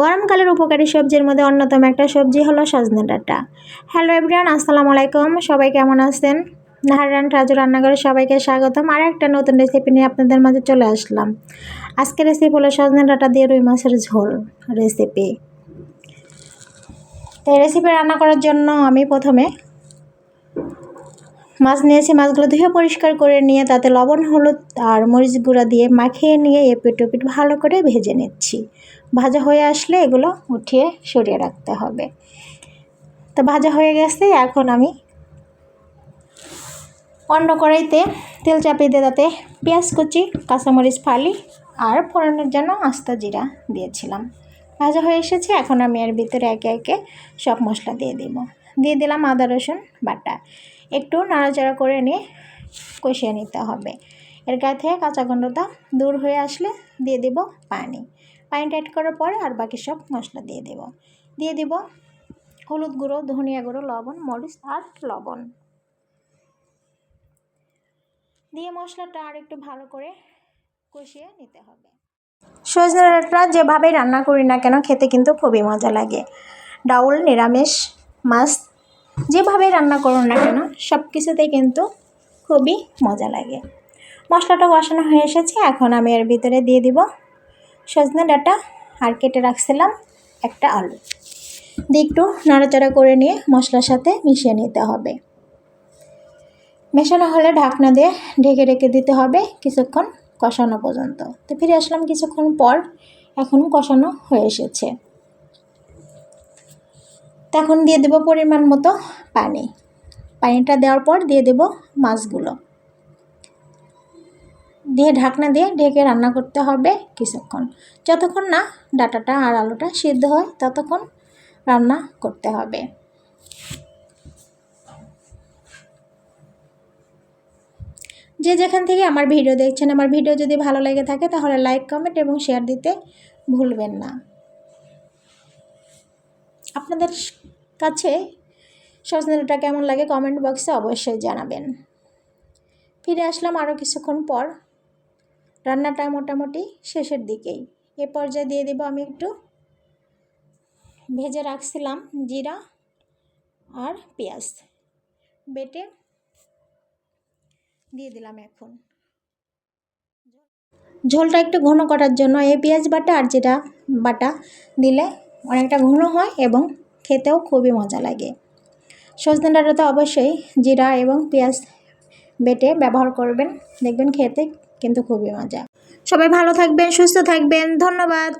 গরমকালের উপকারী সবজির মধ্যে অন্যতম একটা সবজি হলো সজনে ডাঁটা। হ্যালো এভরিওয়ান আসসালামু আলাইকুম। সবাই কেমন আছেন? নাহারান রাজু রান্নাঘরে সবাইকে স্বাগতম। আর একটা নতুন রেসিপি নিয়ে আপনাদের মাঝে চলে আসলাম। আজকে রেসিপি হলো সজনে ডাঁটা দিয়ে রুই মাছের ঝোল রেসিপি তো এই রেসিপি রান্না করার জন্য আমি প্রথমে মাছ নিয়েছি মাছগুলো ধুয়ে পরিষ্কার করে নিয়ে তাতে লবণ, হলুদ আর মরিচ গুঁড়া দিয়ে মাখিয়ে নিয়ে এপিট ওপিট ভালো করে ভেজে নিচ্ছি। ভাজা হয়ে আসলে এগুলো উঠিয়ে সরিয়ে রাখতে হবে। তো ভাজা হয়ে গেছে, এখন আমি অন্য কড়াইতে তেল চাপিয়ে দিয়ে তাতে পেঁয়াজ কুচি, কাঁচামরিচ ফালি আর ফোড়নের জন্য আস্তা জিরা দিয়েছিলাম। ভাজা হয়ে এসেছে, এখন আমি এর ভিতরে একে একে সব মশলা দিয়ে দিব। দিয়ে দিলাম আদা, রসুন বাটা। একটু নাড়াচাড়া করে নিয়ে কষিয়ে নিতে হবে। এর গায়ে থেকে কাঁচা গন্ধটা দূর হয়ে আসলে দিয়ে দেব পানি। পানিটা অ্যাড করার পরে আর বাকি সব মশলা দিয়ে দেব। দিয়ে দিব হলুদ গুঁড়ো, ধনিয়া গুঁড়ো, লবণ, মরিচ আর লবণ। দিয়ে মশলাটা আর একটু ভালো করে কষিয়ে নিতে হবে। সজনে ডাঁটা যেভাবেই রান্না করি না কেন, খেতে কিন্তু খুবই মজা লাগে। ডাউল, নিরামিষ মাছ যেভাবে রান্না করুন না কেন সব কিছুতেই কিন্তু খুবই মজা লাগে। মশলাটা কষানো হয়ে এসেছে, এখন আমি এর ভিতরে দিয়ে দিব সজনে ডাঁটা আর কেটে রাখছিলাম একটা আলু। দিয়ে একটু নাড়াচাড়া করে নিয়ে মশলার সাথে মিশিয়ে নিতে হবে। মেশানো হলে ঢাকনা দিয়ে ঢেকে রেখে দিতে হবে কিছুক্ষণ কষানো পর্যন্ত। তো ফিরে আসলাম কিছুক্ষণ পর, এখন কষানো হয়ে এসেছে। তখন দিয়ে দেব পরিমাণ মতো পানি। পানিটা দেওয়ার পর দিয়ে দেব মাছগুলো। দিয়ে ঢাকনা দিয়ে ঢেকে রান্না করতে হবে কিছুক্ষণ। যতক্ষণ না ডাটাটা আর আলুটা সিদ্ধ হয়, ততক্ষণ রান্না করতে হবে। যে যেখান থেকে আমার ভিডিও দেখছেন, আমার ভিডিও যদি ভালো লেগে থাকে, তাহলে লাইক, কমেন্ট এবং শেয়ার দিতে ভুলবেন না। আপনাদের কাছে সজনেটা কেমন লাগে কমেন্ট বক্সে অবশ্যই জানাবেন। ফিরে আসলাম আরও কিছুক্ষণ পর। রান্নাটা মোটামুটি শেষের দিকেই। এ পর্যায়ে দিয়ে দেবো আমি একটু ভেজে রাখছিলাম জিরা আর পেঁয়াজ। বেটে দিয়ে দিলাম এখন। ঝোলটা একটু ঘন করার জন্য এই পেঁয়াজ বাটা আর জিরা বাটা দিলে অনেকটা ঘন হয় এবং খেতেও খুবই মজা লাগে। সজনে ডাঁটাতে অবশ্যই জিরা এবং পেঁয়াজ বেটে ব্যবহার করবেন। দেখবেন খেতে কিন্তু খুবই মজা। সবাই ভালো থাকবেন, সুস্থ থাকবেন। ধন্যবাদ।